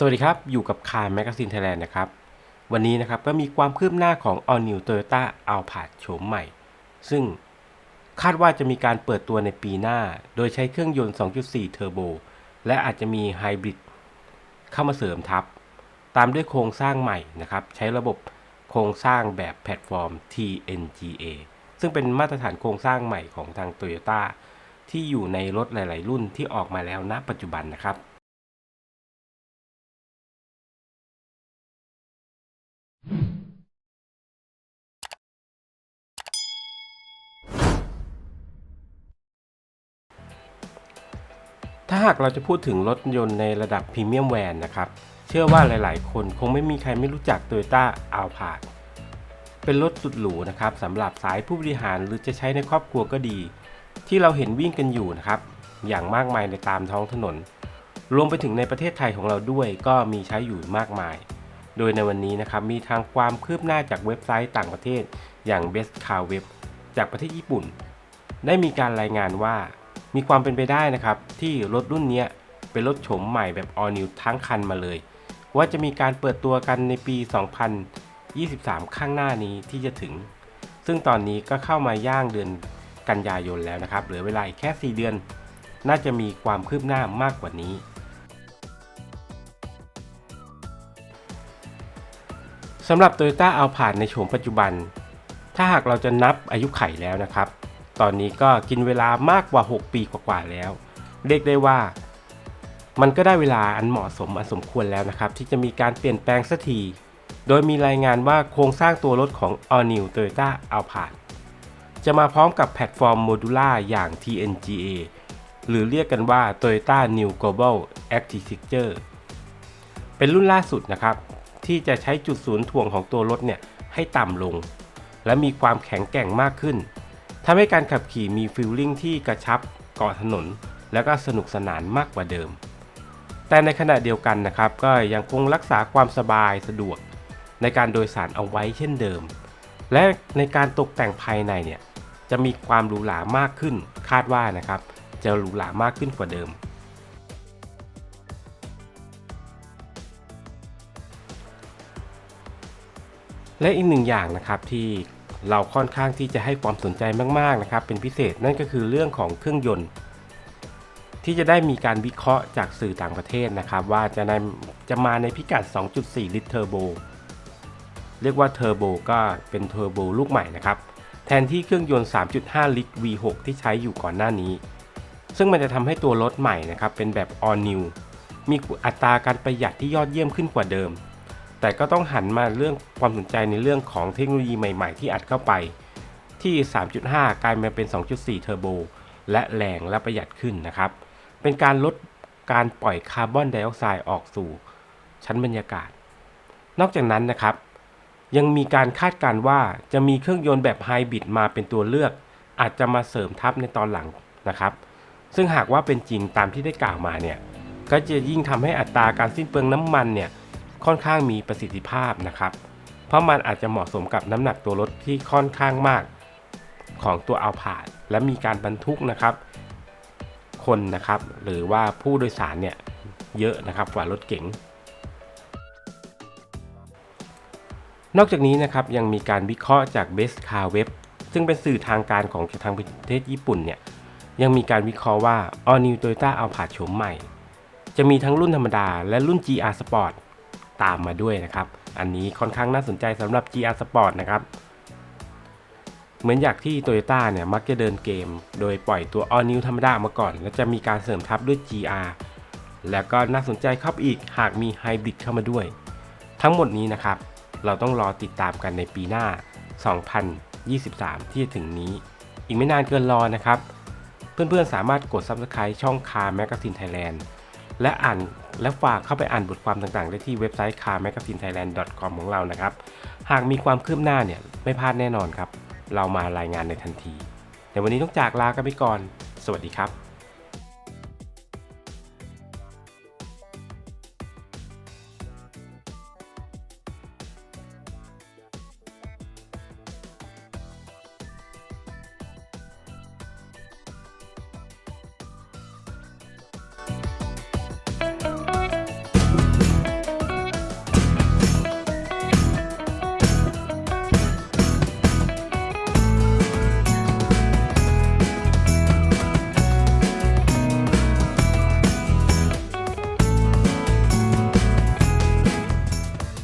สวัสดีครับ อยู่กับคายแมกกาซีนไทยแลนด์นะครับ วันนี้นะครับก็มีความคืบหน้าของ All New Toyota Alphard โฉมใหม่ ซึ่งคาดว่าจะมีการเปิดตัวในปีหน้า โดยใช้เครื่องยนต์ 2.4 เทอร์โบ และอาจจะมีไฮบริดเข้ามาเสริมทับ ตามด้วยโครงสร้างใหม่นะครับ ใช้ระบบโครงสร้างแบบแพลตฟอร์ม TNGA ซึ่งเป็นมาตรฐานโครงสร้างใหม่ของทาง Toyota ที่อยู่ในรถหลาย ๆ รุ่นที่ออกมาแล้วณปัจจุบันนะครับ ถ้าหากเราจะพูดถึงรถยนต์ในระดับพรีเมียมแวนนะครับ เชื่อว่าหลายๆ คนคงไม่มีใครไม่รู้จัก Toyota Alphard เป็นรถสุดหรูนะครับสำหรับสายผู้บริหารหรือจะใช้ในครอบครัวก็ดี ที่เราเห็นวิ่งกันอยู่นะครับ อย่างมากมายในตามท้องถนน รวมไปถึงในประเทศไทยของเราด้วยก็มีใช้อยู่มากมาย โดยในวันนี้นะครับมีทางความคืบหน้าจากเว็บไซต์ต่างประเทศ อย่าง Best Car Web จากประเทศญี่ปุ่น ได้มีการรายงานว่า มีความเป็นไปได้นะครับ ที่รถรุ่นนี้เป็นรถโฉมใหม่แบบ All New ทั้งคันมาเลย ว่าจะมีการเปิดตัวกันในปี 2023 ข้างหน้านี้ที่จะถึง ซึ่งตอนนี้ก็เข้ามาย่างเดือนกันยายนแล้วนะครับเหลือเวลาอีกแค่ 4 เดือน น่าจะมีความคืบหน้ามากกว่านี้ สำหรับ Toyota a l p a r d ในโฉมปัจจุบัน ถ้าหากเราจะนับอายุไขแล้วนะครับ ตอนนี้ก็กินเวลามากกว่า 6 ปีกว่าๆแล้ว เรียกได้ว่า มันก็ได้เวลาอันเหมาะสมอันสมควรแล้วนะครับ ที่จะมีการเปลี่ยนแปลงสักที โดยมีรายงานว่าโครงสร้างตัวรถของ All New Toyota Alphard จะมาพร้อมกับแพลตฟอร์มโมดูล่าอย่าง TNGA หรือเรียกกันว่า Toyota New Global Architecture เป็นรุ่นล่าสุดนะครับ ที่จะใช้จุดศูนย์ถ่วงของตัวรถเนี่ยให้ต่ำลง และมีความแข็งแกร่งมากขึ้นทำให้การขับขี่มีฟีลลิ่งที่กระชับเกาะถนน และก็สนุกสนานมากกว่าเดิม แต่ในขณะเดียวกันนะครับก็ยังคงรักษาความสบายสะดวก ในการโดยสารเอาไว้เช่นเดิม และในการตกแต่งภายในเนี่ยจะมีความหรูหรามากขึ้น คาดว่านะครับจะหรูหรามากขึ้นกว่าเดิม และอีกหนึ่งอย่างนะครับที่เราค่อนข้างที่จะให้ความสนใจมากๆนะครับเป็นพิเศษนั่นก็คือเรื่องของเครื่องยนต์ ที่จะได้มีการวิเคราะห์จากสื่อต่างประเทศนะครับ ว่าจะในจะมาในพิกัด 2.4 ลิตรเทอร์โบเรียกว่าเทอร์โบก็เป็นเทอร์โบลูกใหม่นะครับ แทนที่เครื่องยนต์ 3.5 ลิตร V6 ที่ใช้อยู่ก่อนหน้านี้ ซึ่งมันจะทำให้ตัวรถใหม่นะครับเป็นแบบ all new มีอัตราการประหยัดที่ยอดเยี่ยมขึ้นกว่าเดิม แต่ก็ต้องหันมาเรื่องความสนใจในเรื่องของเทคโนโลยีใหม่ๆ ที่อัดเข้าไป ที่ 3.5 กลายมาเป็น 2.4 เทอร์โบ และแรงและประหยัดขึ้นนะครับ เป็นการลดการปล่อยคาร์บอนไดออกไซด์ออกสู่ชั้นบรรยากาศ นอกจากนั้นนะครับ ยังมีการคาดการณ์ว่าจะมีเครื่องยนต์แบบไฮบริดมาเป็นตัวเลือก อาจจะมาเสริมทับในตอนหลังนะครับ ซึ่งหากว่าเป็นจริงตามที่ได้กล่าวมาเนี่ย ก็จะยิ่งทำให้อัตราการสิ้นเปลืองน้ำมันเนี่ย ค่อนข้างมีประสิทธิภาพนะครับ เพราะมันอาจจะเหมาะสมกับน้ำหนักตัวรถที่ค่อนข้างมากของตัวเอาผาดและมีการบรรทุกนะครับ คนนะครับหรือว่าผู้โดยสารเนี่ยเยอะนะครับกว่ารถเก๋งนอกจากนี้นะครับยังมีการวิเคราะห์จาก Best Car Web ซึ่งเป็นสื่อทางการของทางประเทศญี่ปุ่นเนี่ยยังมีการวิเคราะห์ว่า All New Toyota Alphard โฉมใหม่ จะมีทั้งรุ่นธรรมดาและรุ่น GR Sport ตามมาด้วยนะครับ อันนี้ค่อนข้างน่าสนใจสำหรับ GR Sport นะครับ เหมือนอย่างที่ Toyota เนี่ยมักจะเดินเกม โดยปล่อยตัว All New ธรรมดามาก่อน แล้วจะมีการเสริมทับด้วย GR แล้วก็น่าสนใจเข้าไปอีกหากมีไฮบริดเข้ามาด้วย ทั้งหมดนี้นะครับ เราต้องรอติดตามกันในปีหน้า 2023 ที่จะถึงนี้ อีกไม่นานเกินรอนะครับ เพื่อนๆสามารถกด Subscribe ช่อง Car Magazine Thailand และอ่านและฝากเข้าไปอ่านบทความต่างๆ ได้ที่เว็บไซต์ carmagazinethailand.com ของเรานะครับ หากมีความคืบหน้าเนี่ยไม่พลาดแน่นอนครับ เรามารายงานในทันที ในวันนี้ต้องจากลากันไปก่อน สวัสดีครับ